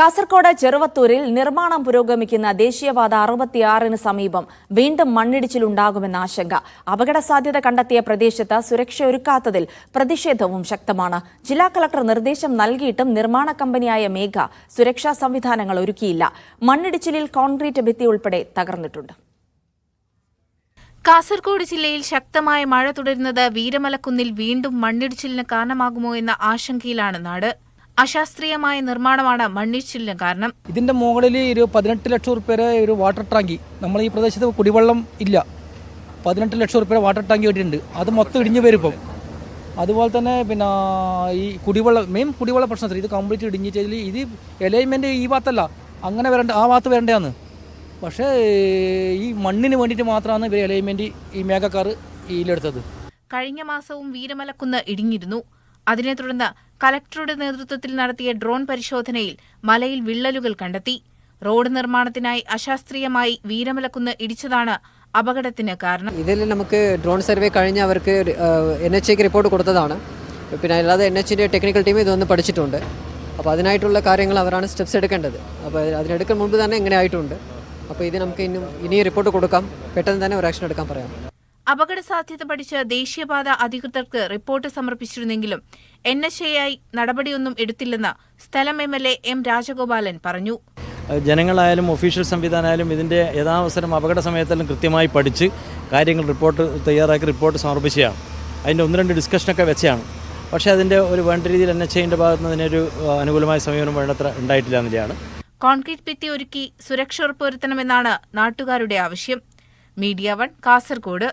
കാസർകോട് ചെറുവത്തൂരിൽ നിർമ്മാണം പുരോഗമിക്കുന്ന ദേശീയപാത അറുപത്തിയാറിന് സമീപം വീണ്ടും മണ്ണിടിച്ചിലുണ്ടാകുമെന്ന ആശങ്ക. അപകട സാധ്യത കണ്ടെത്തിയ പ്രദേശത്ത് സുരക്ഷയൊരുക്കാത്തതിൽ പ്രതിഷേധവും ശക്തമാണ്. ജില്ലാ കളക്ടർ നിർദ്ദേശം നൽകിയിട്ടും നിർമ്മാണ കമ്പനിയായ മേഘ സുരക്ഷാ സംവിധാനങ്ങൾ ഒരുക്കിയില്ല. മണ്ണിടിച്ചിലിൽ കോൺക്രീറ്റ് ഭിത്തി ഉൾപ്പെടെ തകർന്നിട്ടുണ്ട്. കാസർഗോഡ് ജില്ലയിൽ ശക്തമായ മഴ തുടരുന്നത് വീരമലക്കുന്നിൽ വീണ്ടും മണ്ണിടിച്ചിലിന് കാരണമാകുമോ എന്ന ആശങ്കയിലാണ് നാട്. അശാസ്ത്രീയമായ നിർമ്മാണമാണ് മണ്ണിച്ചിലിന് കാരണം. ഇതിന്റെ മുകളിൽ ഒരു പതിനെട്ട് ലക്ഷം റുപ്യരെ ഒരു വാട്ടർ ടാങ്കി. നമ്മൾ ഈ പ്രദേശത്ത് കുടിവെള്ളം ഇല്ല. പതിനെട്ട് ലക്ഷം റുപ്യ വാട്ടർ ടാങ്കി കിട്ടിയിട്ടുണ്ട് അത് മൊത്തം ഇടിഞ്ഞു വരും ഇപ്പം. അതുപോലെ തന്നെ പിന്നെ ഈ കുടിവെള്ളം മെയിൻ കുടിവെള്ള പ്രശ്നത്തിൽ ഇത് കംപ്ലീറ്റ് ഇടിഞ്ഞിട്ട് ഇത് എലൈൻമെന്റ് ഈ ഭാഗത്തല്ല. അങ്ങനെ വരണ്ട ആ ഭാഗത്ത് വരേണ്ടതാണ്. പക്ഷേ ഈ മണ്ണിന് വേണ്ടിയിട്ട് മാത്രമാണ് ഇവർ എലൈൻമെന്റ് ഈ മേഘക്കാർ ഇതിലെടുത്തത്. കഴിഞ്ഞ മാസവും വീരമലക്കുന്ന് ഇടിഞ്ഞിരുന്നു. അതിനെ തുടർന്ന് കലക്ടറുടെ നേതൃത്വത്തിൽ നടത്തിയ ഡ്രോൺ പരിശോധനയിൽ മലയിൽ വിള്ളലുകൾ കണ്ടെത്തി. റോഡ് നിർമ്മാണത്തിനായി അശാസ്ത്രീയമായി വീരമലക്കുന്ന് ഇടിച്ചതാണ് അപകടത്തിന് കാരണം. ഇതിൽ നമുക്ക് ഡ്രോൺ സർവേ കഴിഞ്ഞ് അവർക്ക് എൻ എച്ച് എക്ക് റിപ്പോർട്ട് കൊടുത്തതാണ്. പിന്നെ അല്ലാതെ എൻ എച്ചിന്റെ ടെക്നിക്കൽ ടീം ഇതൊന്ന് പഠിച്ചിട്ടുണ്ട്. അപ്പോൾ അതിനായിട്ടുള്ള കാര്യങ്ങൾ അവരാണ് സ്റ്റെപ്സ് എടുക്കേണ്ടത്. അപ്പോൾ അതിനെടുക്കാൻ മുൻപ് തന്നെ ഇങ്ങനെ ആയിട്ടുണ്ട്. അപ്പോൾ ഇത് നമുക്ക് ഇന്നും ഇനി റിപ്പോർട്ട് കൊടുക്കാം. പെട്ടെന്ന് തന്നെ ഒരു ആക്ഷൻ എടുക്കാൻ പറയാം. അപകട സാധ്യത പഠിച്ച് ദേശീയപാത അധികൃതർക്ക് റിപ്പോർട്ട് സമർപ്പിച്ചിരുന്നെങ്കിലും എൻ എച്ച് എ ഐ നടപടിയൊന്നും എടുത്തില്ലെന്ന് സ്ഥലം M L A M Rajagopalan പറഞ്ഞു. ജനങ്ങളായാലും ഒഫീഷ്യൽ സംവിധാനമായാലും ഇതിന്റെ യഥാവസരം അപകട സമയത്തെല്ലാം കൃത്യമായി പഠിച്ച് കാര്യങ്ങൾ റിപ്പോർട്ട് തയ്യാറാക്കി റിപ്പോർട്ട് സമർപ്പിച്ചതാണ്. അതിന്റെ ഒന്ന് രണ്ട് ഡിസ്കഷനൊക്കെ വെച്ചാണ് പക്ഷേ അതിന്റെ ഒരു വേണ്ട രീതിയിൽ എൻ എച്ച് ഐന്റെ ഭാഗത്ത് നിന്ന് അതിനൊരു അനുകൂലമായ സമീപനം വേണ്ടത്ര ഉണ്ടായിട്ടില്ല എന്നുള്ളതാണ്. കോൺക്രീറ്റ് ഭിത്തി ഒരുക്കി സുരക്ഷ ഉറപ്പുവരുത്തണമെന്നാണ് നാട്ടുകാരുടെ ആവശ്യം. Media One Kasaragod.